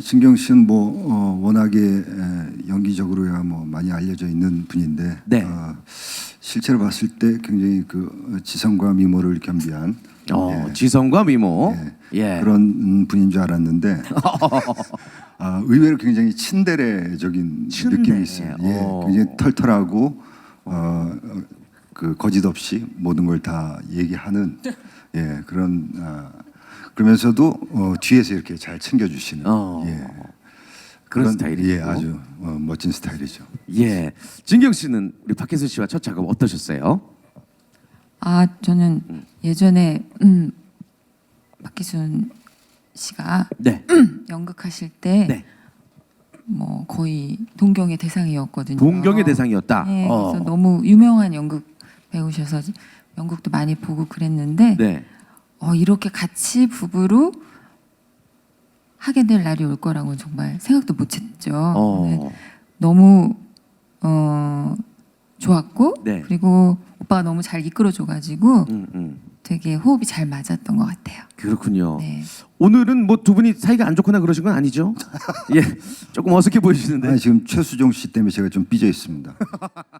진경 씨는 뭐 어, 워낙에 에, 연기적으로야 뭐 많이 알려져 있는 분인데 네. 어, 실제로 봤을 때 굉장히 그 지성과 미모를 겸비한 어, 예, 지성과 미모. 예. 그런 음, 분인 줄 알았는데 아, 의외로 굉장히 친데레적인 친데. 느낌이 있어요. 예, 어. 굉장히 털털하고 어, 어, 그 거짓 없이 모든 걸 다 얘기하는 예 그런 아, 그러면서도 어, 뒤에서 이렇게 잘 챙겨주시는 어. 예. 그런 스타일이고. 예 아주 어, 멋진 스타일이죠. 예. 진경 씨는 우리 박혜수 씨와 첫 작업 어떠셨어요? 아 저는 예전에 음, 박기순 씨가 네. 연극하실 때 네. 뭐 거의 동경의 대상이었거든요. 동경의 대상이었다. 네, 어. 그래서 너무 유명한 연극 배우셔서 연극도 많이 보고 그랬는데 네. 어, 이렇게 같이 부부로 하게 될 날이 올 거라고는 정말 생각도 못했죠. 네, 어. 너무 어, 좋았고 네. 그리고 오빠가 너무 잘 이끌어줘가지고 음, 음. 되게 호흡이 잘 맞았던 것 같아요. 그렇군요. 네. 오늘은 뭐 두 분이 사이가 안 좋거나 그러신 건 아니죠? 예. 조금 어색해 보이시는데. 아, 지금 최수종 씨 때문에 제가 좀 삐져 있습니다.